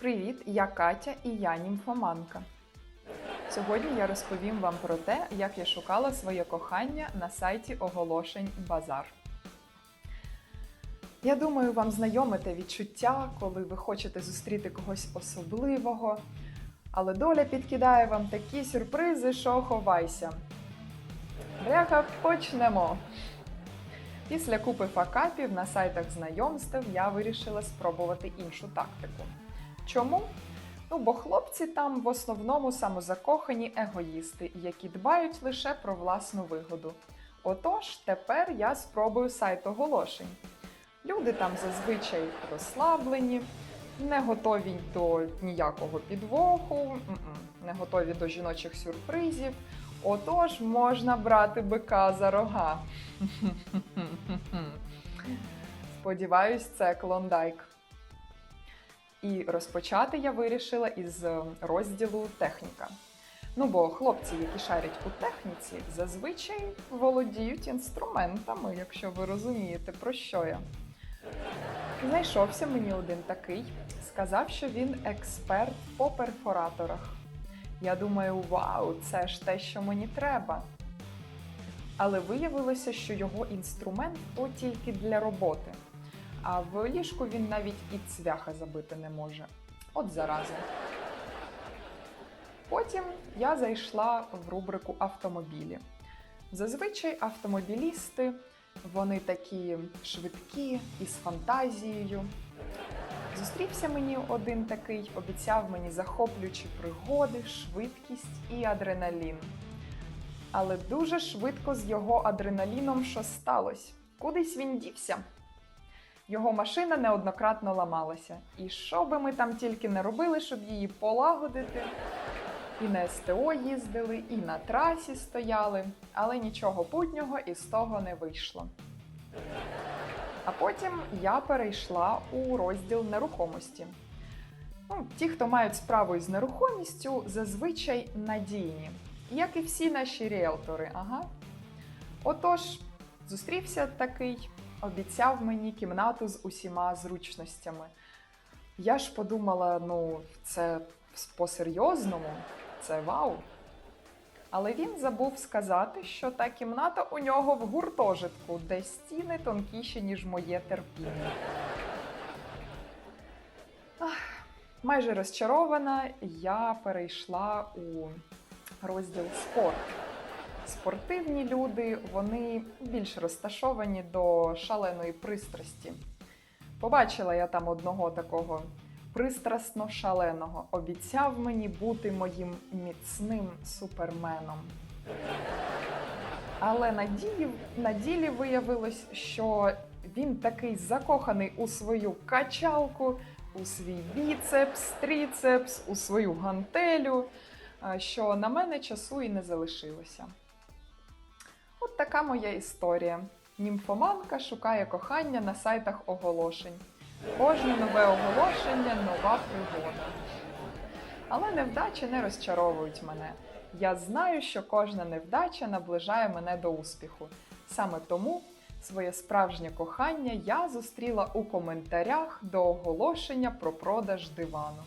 Привіт, я Катя і я німфоманка. Сьогодні я розповім вам про те, як я шукала своє кохання на сайті оголошень Базар. Я думаю, вам знайоме те відчуття, коли ви хочете зустріти когось особливого, але доля підкидає вам такі сюрпризи, що ховайся. Бляха, почнемо! Після купи факапів на сайтах знайомств я вирішила спробувати іншу тактику. Чому? Ну, бо хлопці там в основному самозакохані егоїсти, які дбають лише про власну вигоду. Отож, тепер я спробую сайт оголошень. Люди там зазвичай розслаблені, не готові до ніякого підвоху, не готові до жіночих сюрпризів. Отож, можна брати бика за рога. Сподіваюсь, це клондайк. І розпочати я вирішила із е, розділу техніка. Ну бо хлопці, які шарять у техніці, зазвичай володіють інструментами, якщо ви розумієте, про що я. Знайшовся мені один такий, сказав, що він експерт по перфораторах. Я думаю, вау, це ж те, що мені треба. Але виявилося, що його інструмент то тільки для роботи. А в ліжку він навіть і цвяха забити не може. От зараза. Потім я зайшла в рубрику автомобілі. Зазвичай автомобілісти вони такі швидкі і з фантазією. Зустрівся мені один такий, обіцяв мені захоплюючі пригоди, швидкість і адреналін. Але дуже швидко з його адреналіном що сталося. Кудись він дівся. Його машина неоднократно ламалася. І що би ми там тільки не робили, щоб її полагодити. І на СТО їздили, і на трасі стояли, але нічого путнього із того не вийшло. А потім я перейшла у розділ нерухомості. Ну, ті, хто мають справу із нерухомістю, зазвичай надійні, як і всі наші ріелтори. Ага. Отож, зустрівся такий, обіцяв мені кімнату з усіма зручностями. Я ж подумала, ну, це по-серйозному, це вау. Але він забув сказати, що та кімната у нього в гуртожитку, де стіни тонкіші, ніж моє терпіння. Ах, майже розчарована, я перейшла у розділ спорт. Спортивні люди, вони більш розташовані до шаленої пристрасті. Побачила я там одного такого пристрасно шаленого. Обіцяв мені бути моїм міцним суперменом. Але на ділі, на ділі виявилось, що він такий закоханий у свою качалку, у свій біцепс, тріцепс, у свою гантелю, що на мене часу і не залишилося. От така моя історія. Німфоманка шукає кохання на сайтах оголошень. Кожне нове оголошення нова пригода. Але невдачі не розчаровують мене. Я знаю, що кожна невдача наближає мене до успіху. Саме тому своє справжнє кохання я зустріла у коментарях до оголошення про продаж дивану.